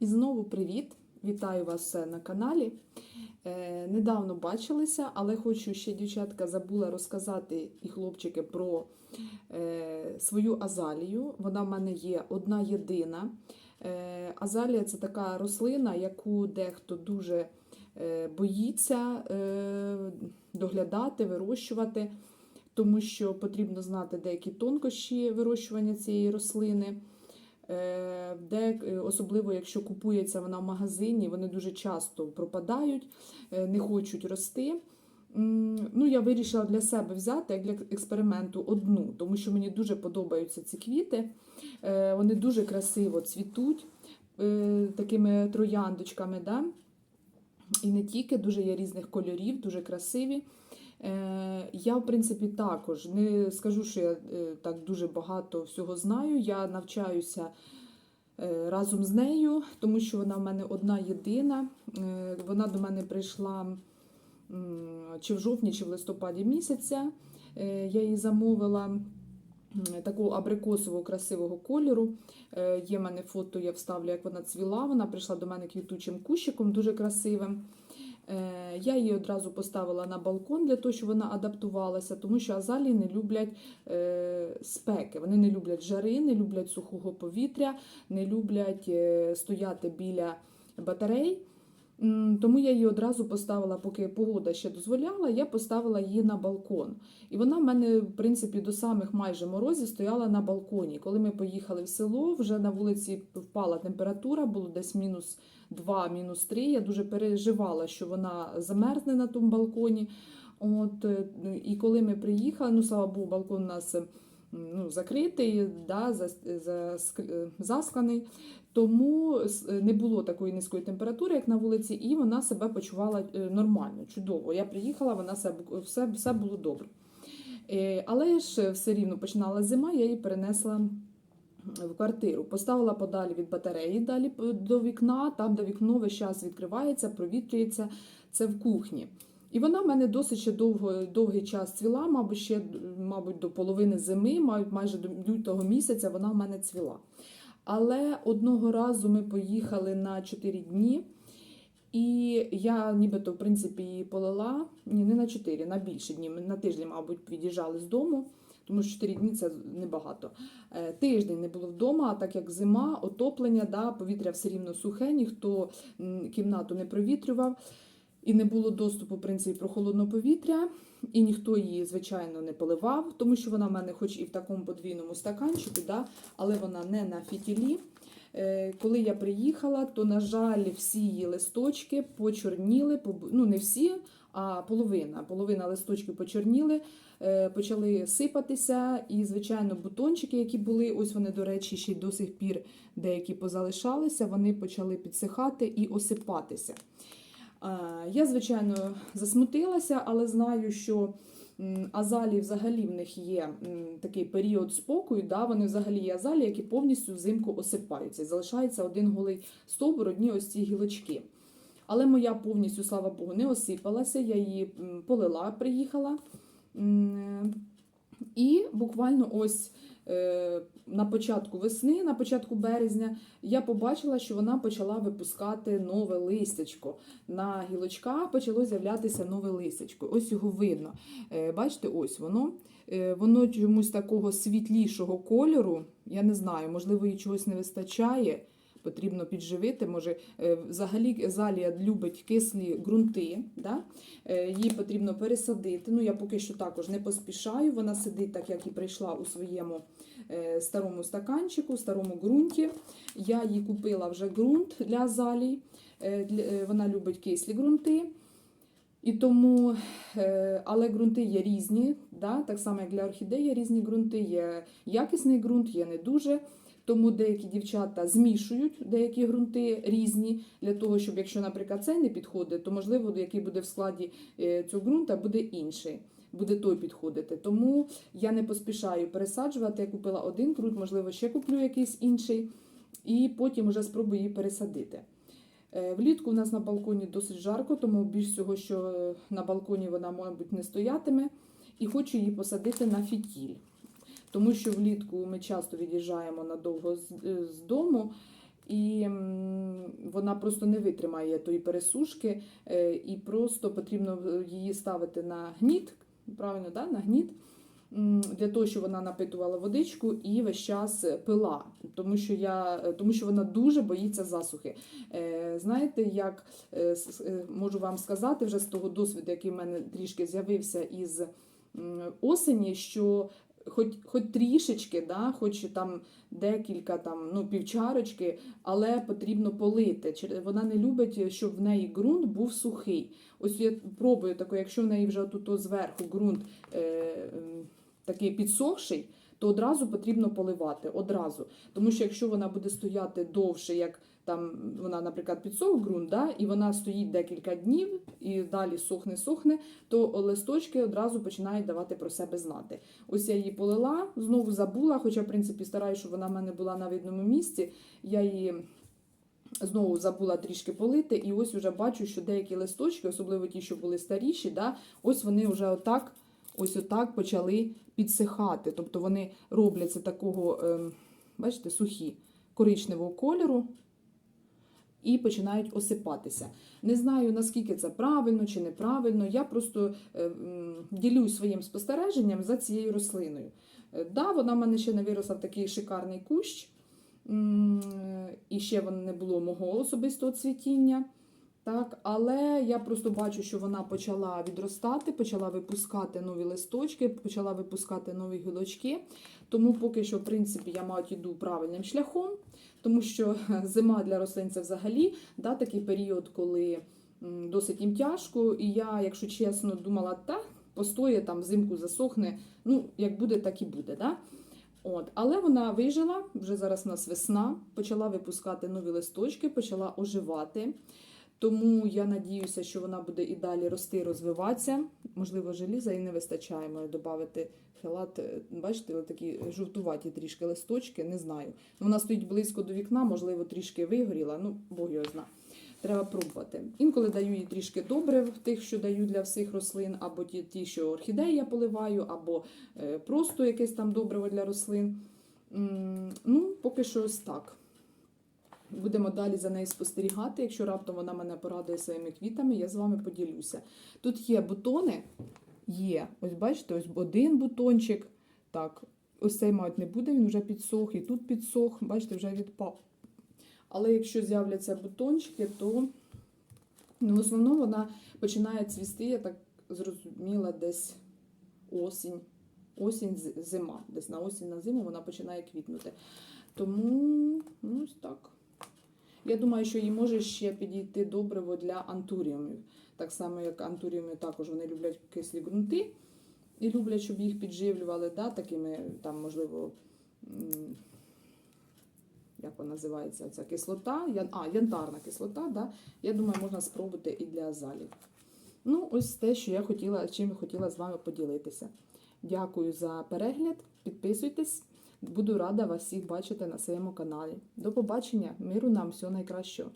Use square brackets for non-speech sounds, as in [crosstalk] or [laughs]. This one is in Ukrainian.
І знову привіт! Вітаю вас на каналі. Е, недавно бачилися, але хочу ще, дівчатка, забула розказати і хлопчики про е, свою азалію. Вона в мене є одна єдина. Е, азалія це така рослина, яку дехто дуже боїться доглядати, вирощувати, тому що потрібно знати деякі тонкощі вирощування цієї рослини. Е, Де, е, особливо якщо купується вона в магазині, вони дуже часто пропадають, е, не хочуть рости. Ну, я вирішила для себе взяти як для експерименту одну, тому що мені дуже подобаються ці квіти. Вони дуже красиво цвітуть такими трояндочками. Да? І не тільки дуже є різних кольорів, дуже красиві. Е, Я, в принципі, також не скажу, що я е, так дуже багато всього знаю. Я навчаюся е, разом з нею, тому що вона в мене одна єдина. Вона до мене прийшла чи в жовтні, чи в листопаді місяця. Я її замовила такого абрикосового красивого кольору. Є в мене фото, я вставлю, як вона цвіла. Вона прийшла до мене квітучим кущиком, дуже красивим. Е, Я її одразу поставила на балкон для того, щоб вона адаптувалася, тому що азалії не люблять е, спеки, вони не люблять жари, не люблять сухого повітря, не люблять е, стояти біля батарей. Тому я її одразу поставила, поки погода ще дозволяла, я поставила її на балкон. І вона в мене, в принципі, до самих майже морозів стояла на балконі. Коли ми поїхали в село, вже на вулиці впала температура, було десь мінус 2, мінус 3. Я дуже переживала, що вона замерзне на тому балконі. От, е, і коли ми приїхали, ну слава Богу, балкон у нас е, ну, закритий, да, е, засканий, тому не було такої низької температури, як на вулиці, і вона себе почувала е, нормально, чудово. Я приїхала, вона все, все було добре. Е, Але ж все рівно починала зима, я її перенесла в квартиру. Поставила подалі від батареї, далі до вікна, там, де вікно весь час відкривається, провітрюється, це в кухні. І вона в мене досить ще довго, довгий час цвіла, мабуть, ще мабуть, до половини зими, майже до лютого місяця вона в мене цвіла. Але одного разу ми поїхали на 4 дні, і я нібито, в принципі, її полила. Ні, не на 4, на більше дні. Ми на тиждень, мабуть, від'їжджали з дому, тому що 4 дні це небагато. Е, Тиждень не було вдома, а так як зима, отоплення, да, повітря все рівно сухе, ніхто кімнату не провітрював. І не було доступу, в принципі, прохолодного повітря, і ніхто її, звичайно, не поливав, тому що вона в мене, хоч і в такому подвійному стаканчику, да, але вона не на фітілі. Е, Коли я приїхала, то, на жаль, всі її листочки почорніли, ну не всі, а половина. Половина листочків почорніли, е, почали сипатися. І, звичайно, бутончики, які були, ось вони, до речі, ще й до сих пір деякі позалишалися, вони почали підсихати і осипатися. А, Я, звичайно, засмутилася, але знаю, що м, азалії взагалі в них є такий період спокою. Да? Вони взагалі є азалії, які повністю взимку осипаються. Залишається один голий стовбур, одні ось ці гілочки. Але моя повністю, слава Богу, не осипалася. Я її полила, приїхала. І буквально ось е, на початку весни, на початку березня, я побачила, що вона почала випускати нове листячко. На гілочках почало з'являтися нове листячко. Ось його видно. Е, Бачите, ось воно. Е, Воно чомусь такого світлішого кольору. Я не знаю, можливо, їй чогось не вистачає. Потрібно підживити. Може, е, взагалі залія любить кислі ґрунти. Да? Е, Її потрібно пересадити. Ну, я поки що також не поспішаю. Вона сидить так, як і прийшла у своєму е, старому стаканчику, старому ґрунті. Я їй купила вже ґрунт для залій. Вона любить кислі ґрунти. І тому, але ґрунти є різні, да? так само як для орхідеї різні ґрунти, є якісний ґрунт, є не дуже. Тому деякі дівчата змішують деякі ґрунти різні для того, щоб якщо, наприклад, цей не підходить, то можливо, який буде в складі е, цього ґрунта, буде інший, буде той підходити. Тому я не поспішаю пересаджувати. Я купила один ґрунт, можливо, ще куплю якийсь інший, і потім вже спробую її пересадити. Е, Влітку у нас на балконі досить жарко, тому більш всього, що е, на балконі вона, мабуть, не стоятиме. І хочу її посадити на фітіль. Тому що влітку ми часто від'їжджаємо надовго з, е, з дому, і вона просто не витримає тої пересушки, е, і просто потрібно е, її ставити на гніт, правильно, да? на гніт, для того, щоб вона напитувала водичку і весь час пила, тому що, я, тому що вона дуже боїться засухи. Знаєте, як можу вам сказати вже з того досвіду, який в мене трішки з'явився із осені, що хоч, хоч трішечки, да, хоч там декілька там, ну, півчарочки, але потрібно полити. Вона не любить, щоб в неї ґрунт був сухий. Ось я пробую таке, якщо в неї вже тут зверху ґрунт е, такий підсохший, то одразу потрібно поливати. Одразу. Тому що якщо вона буде стояти довше, як там вона, наприклад, підсох ґрунт, да, і вона стоїть декілька днів і далі сохне-сохне, то листочки одразу починають давати про себе знати. Ось я її полила, знову забула, хоча, в принципі, стараюся, щоб вона в мене була на видному місці. Я її знову забула трішки полити, і ось вже бачу, що деякі листочки, особливо ті, що були старіші, да, ось вони вже отак, ось отак почали підсихати. Тобто вони робляться такого, ем, бачите, сухі, коричневого кольору. І починають осипатися. Не знаю, наскільки це правильно чи неправильно. Я просто е, ділюсь своїм спостереженням за цією рослиною. Е, Да, вона в мене ще не виросла в такий шикарний кущ, і ще воно не було мого особистого цвітіння. Так, але я просто бачу, що вона почала відростати, почала випускати нові листочки, почала випускати нові гілочки. Тому поки що, в принципі, я мабуть, йду правильним шляхом, тому що [laughs] зима для рослин це взагалі да, такий період, коли досить їм тяжко. І я, якщо чесно, думала, та постоє там взимку засохне. Ну, як буде, так і буде. Да? От, але вона вижила, вже зараз у нас весна, почала випускати нові листочки, почала оживати. Тому я надіюся, що вона буде і далі рости, розвиватися. Можливо, желіза і не вистачає маю додати хелат. Бачите, такі жовтуваті трішки листочки, не знаю. Вона стоїть близько до вікна, можливо, трішки вигоріла. Ну, Бог його зна. Треба пробувати. Інколи даю їй трішки добрив, тих, що даю для всіх рослин, або ті, ті що орхідеї я поливаю, або е, просто якесь там добриво для рослин. Ну, поки що ось так. Будемо далі за нею спостерігати. Якщо раптом вона мене порадує своїми квітами, я з вами поділюся. Тут є бутони, є. Ось бачите, ось один бутончик. Так, ось цей, мабуть, не буде, він вже підсох, і тут підсох, бачите, вже відпав. Але якщо з'являться бутончики, то ну, в основному вона починає цвісти, я так зрозуміла, десь осінь. Осінь, зима. Десь на осінь на зиму вона починає квітнути. Тому ну, ось так. Я думаю, що їй може ще підійти добриво для антуріумів. Так само, як антуріуми також вони люблять кислі ґрунти і люблять, щоб їх підживлювали, да, такими, там, можливо, як вона називається, ця кислота, ян, а, янтарна кислота, да, я думаю, можна спробувати і для азалів. Ну, ось те, що я хотіла, чим я хотіла з вами поділитися. Дякую за перегляд. Підписуйтесь. Буду рада вас всіх бачити на своєму каналі. До побачення, миру нам, всього найкращого.